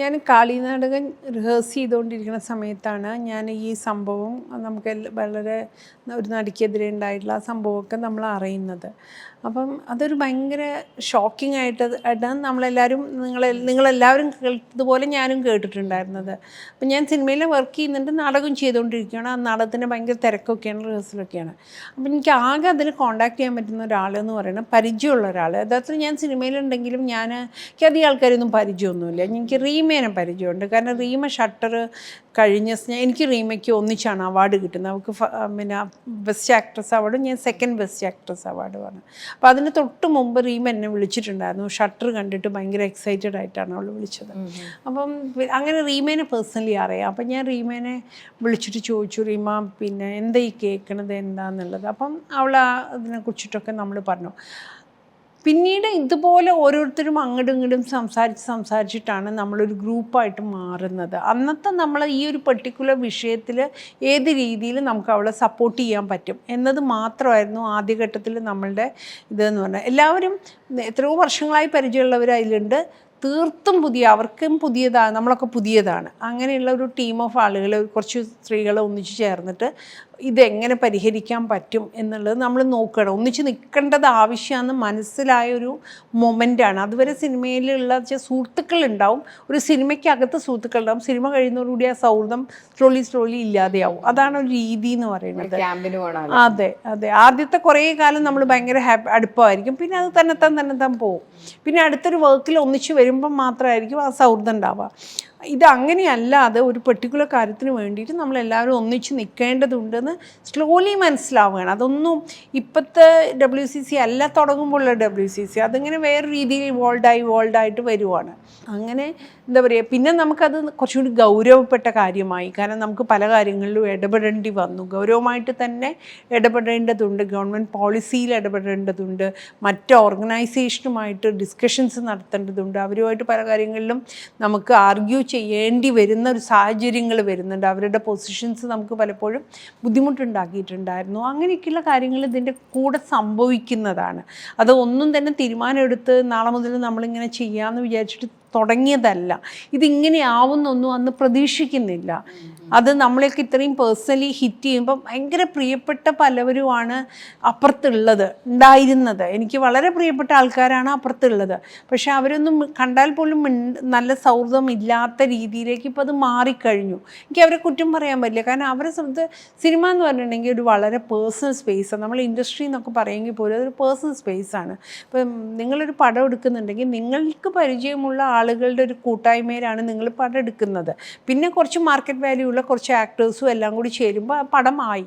ഞാൻ കാളിനാടകൻ റിഹേഴ്സ് ചെയ്തുകൊണ്ടിരിക്കുന്ന സമയത്താണ് ഞാൻ ഈ സംഭവം നമുക്ക് വളരെ ഒരു നടിക്കെതിരെ ഉണ്ടായിട്ടുള്ള ആ സംഭവമൊക്കെ നമ്മൾ അറിയുന്നത്. അപ്പം അതൊരു ഭയങ്കര ഷോക്കിംഗ് ആയിട്ട് ആയിട്ടാണ് നമ്മളെല്ലാവരും നിങ്ങൾ നിങ്ങളെല്ലാവരും കേട്ടതുപോലെ ഞാനും കേട്ടിട്ടുണ്ടായിരുന്നത്. അപ്പം ഞാൻ സിനിമയിൽ വർക്ക് ചെയ്യുന്നുണ്ട് നാടകം ചെയ്തുകൊണ്ടിരിക്കുകയാണ്. ആ നാടകത്തിന്റെ ഭയങ്കര തിരക്കൊക്കെയാണ് റിഹേഴ്സലൊക്കെയാണ് അപ്പം എനിക്ക് ആകെ അതിന് കോൺടാക്ട് ചെയ്യാൻ പറ്റുന്ന ഒരാൾ എന്ന് പറയുന്നത് പരിചയമുള്ള ഒരാൾ യഥാർത്ഥത്തിൽ ഞാൻ സിനിമയിലുണ്ടെങ്കിലും ഞാൻ എനിക്ക് അധികം ആൾക്കാരൊന്നും പരിചയമൊന്നുമില്ല. എനിക്ക് റീമേനെ പരിചയമുണ്ട്. കാരണം റീമ ഷട്ടർ കഴിഞ്ഞ എനിക്ക് റീമയ്ക്ക് ഒന്നിച്ചാണ് അവാർഡ് കിട്ടുന്നത്. അവൾക്ക് ഫ- പിന്നെ ബെസ്റ്റ് ആക്ട്രസ് അവാർഡും ഞാൻ സെക്കൻഡ് ബെസ്റ്റ് ആക്ട്രസ് അവാർഡ് പറഞ്ഞു അപ്പോൾ അതിന് തൊട്ട് മുമ്പ് റീമ എന്നെ വിളിച്ചിട്ടുണ്ടായിരുന്നു. ഷട്ടർ കണ്ടിട്ട് ഭയങ്കര എക്സൈറ്റഡ് ആയിട്ടാണ് അവൾ വിളിച്ചത്. അപ്പം അങ്ങനെ റീമേനെ പേഴ്സണലി അറിയാം. അപ്പം ഞാൻ റീമേനെ വിളിച്ചിട്ട് ചോദിച്ചു റീമ പിന്നെ എന്താ ഈ കേൾക്കണത് എന്താന്നുള്ളത്? അപ്പം അവൾ ആ അതിനെ കുറിച്ചിട്ടൊക്കെ നമ്മൾ പറഞ്ഞു. പിന്നീട് ഇതുപോലെ ഓരോരുത്തരും അങ്ങോട്ടും ഇങ്ങോട്ടും സംസാരിച്ച് സംസാരിച്ചിട്ടാണ് നമ്മളൊരു ഗ്രൂപ്പായിട്ട് മാറുന്നത്. അന്നത്തെ നമ്മൾ ഈ ഒരു പെർട്ടിക്കുലർ വിഷയത്തിൽ ഏത് രീതിയിൽ നമുക്ക് അവളെ സപ്പോർട്ട് ചെയ്യാൻ പറ്റും എന്നത് മാത്രമായിരുന്നു ആദ്യഘട്ടത്തിൽ നമ്മളുടെ ഇതെന്ന് പറഞ്ഞാൽ എല്ലാവരും എത്രയോ വർഷങ്ങളായി പരിചയമുള്ളവർ അതിലുണ്ട്. തീർത്തും പുതിയ അവർക്കും പുതിയതാണ് നമ്മളൊക്കെ പുതിയതാണ്. അങ്ങനെയുള്ള ഒരു ടീം ഓഫ് ആളുകൾ കുറച്ച് സ്ത്രീകളെ ഒന്നിച്ച് ചേർന്നിട്ട് ഇതെങ്ങനെ പരിഹരിക്കാൻ പറ്റും എന്നുള്ളത് നമ്മൾ നോക്കണം. ഒന്നിച്ച് നിൽക്കേണ്ടത് ആവശ്യമാണെന്ന് മനസ്സിലായ ഒരു മൊമെന്റാണ് അതുവരെ സിനിമയിലുള്ള വെച്ചാൽ സുഹൃത്തുക്കളുണ്ടാവും ഒരു സിനിമയ്ക്കകത്ത് സുഹൃത്തുക്കളുണ്ടാവും സിനിമ കഴിയുന്നതോടുകൂടി ആ സൗഹൃദം സ്ലോലി സ്ലോലി ഇല്ലാതെയാവും. അതാണ് ഒരു രീതി എന്ന് പറയുന്നത്. അതെ അതെ. ആദ്യത്തെ കുറേ കാലം നമ്മൾ ഭയങ്കര ഹാപ്പി അടുപ്പമായിരിക്കും. പിന്നെ അത് തന്നെത്താൻ തന്നെത്താൻ പോകും പിന്നെ അടുത്തൊരു വർക്കിൽ ഒന്നിച്ച് വരുമ്പം മാത്രമായിരിക്കും ആ സൗഹൃദം ഉണ്ടാവുക. ഇത് അങ്ങനെയല്ലാതെ ഒരു പെർട്ടിക്കുലർ കാര്യത്തിന് വേണ്ടിയിട്ട് നമ്മളെല്ലാവരും ഒന്നിച്ച് നിൽക്കേണ്ടതുണ്ടെന്ന് സ്ലോലി മനസ്സിലാവുകയാണ്. അതൊന്നും ഇപ്പോഴത്തെ ഡബ്ല്യു സി സി അല്ല തുടങ്ങുമ്പോഴുള്ള ഡബ്ല്യു സി സി അതിങ്ങനെ വേറെ രീതിയിൽ ഇവോൾഡായി ഇവോൾഡായിട്ട് വരുവാണ്. അങ്ങനെ എന്താ പറയുക പിന്നെ നമുക്കത് കുറച്ചുകൂടി ഗൗരവപ്പെട്ട കാര്യമായി. കാരണം നമുക്ക് പല കാര്യങ്ങളിലും ഇടപെടേണ്ടി വന്നു. ഗൗരവമായിട്ട് തന്നെ ഇടപെടേണ്ടതുണ്ട്. ഗവൺമെന്റ് പോളിസിയിൽ ഇടപെടേണ്ടതുണ്ട്. മറ്റ് ഓർഗനൈസേഷനുമായിട്ട് ഡിസ്കഷൻസ് നടത്തേണ്ടതുണ്ട്. അവരുമായിട്ട് പല കാര്യങ്ങളിലും നമുക്ക് ആർഗ്യൂ ചെയ്യേണ്ടി വരുന്ന ഒരു സാഹചര്യങ്ങൾ വരുന്നുണ്ട്. അവരുടെ പൊസിഷൻസ് നമുക്ക് പലപ്പോഴും ബുദ്ധിമുട്ടുണ്ടാക്കിയിട്ടുണ്ടായിരുന്നു. അങ്ങനെയൊക്കെയുള്ള കാര്യങ്ങൾ ഇതിന്റെ കൂടെ സംഭവിക്കുന്നതാണ്. അത് ഒന്നും തന്നെ തീരുമാനമെടുത്ത് നാളെ മുതൽ നമ്മളിങ്ങനെ ചെയ്യാമെന്ന് വിചാരിച്ചിട്ട് തുടങ്ങിയതല്ല. ഇതിങ്ങനെ ആവുന്നൊന്നും അന്ന് പ്രതീക്ഷിക്കുന്നില്ല. അത് നമ്മളെയൊക്കെ ഇത്രയും പേഴ്സണലി ഹിറ്റ് ചെയ്യുമ്പോൾ ഭയങ്കര പ്രിയപ്പെട്ട പലവരുമാണ് അപ്പുറത്തുള്ളത് ഉണ്ടായിരുന്നത്. എനിക്ക് വളരെ പ്രിയപ്പെട്ട ആൾക്കാരാണ് അപ്പുറത്തുള്ളത്. പക്ഷെ അവരൊന്നും കണ്ടാൽ പോലും നല്ല സൗഹൃദം ഇല്ലാത്ത രീതിയിലേക്ക് ഇപ്പോൾ അത് മാറിക്കഴിഞ്ഞു. എനിക്ക് അവരെ കുറ്റം പറയാൻ പറ്റില്ല. കാരണം അവരെ സംബന്ധിച്ച് സിനിമ എന്ന് പറഞ്ഞിട്ടുണ്ടെങ്കിൽ ഒരു വളരെ പേഴ്സണൽ സ്പേസാണ് നമ്മൾ ഇൻഡസ്ട്രി എന്നൊക്കെ പറയുമെങ്കിൽ പോലും അതൊരു പേഴ്സണൽ സ്പേസാണ് ഇപ്പം നിങ്ങളൊരു പടം എടുക്കുന്നുണ്ടെങ്കിൽ നിങ്ങൾക്ക് പരിചയമുള്ള ആളുകളുടെ ഒരു കൂട്ടായ്മയിലാണ് നിങ്ങൾ പടം എടുക്കുന്നത്. പിന്നെ കുറച്ച് മാർക്കറ്റ് വാല്യൂ ഉള്ള കുറച്ച് ആക്ടേഴ്സും എല്ലാം കൂടി ചേരുമ്പോൾ ആ പടമായി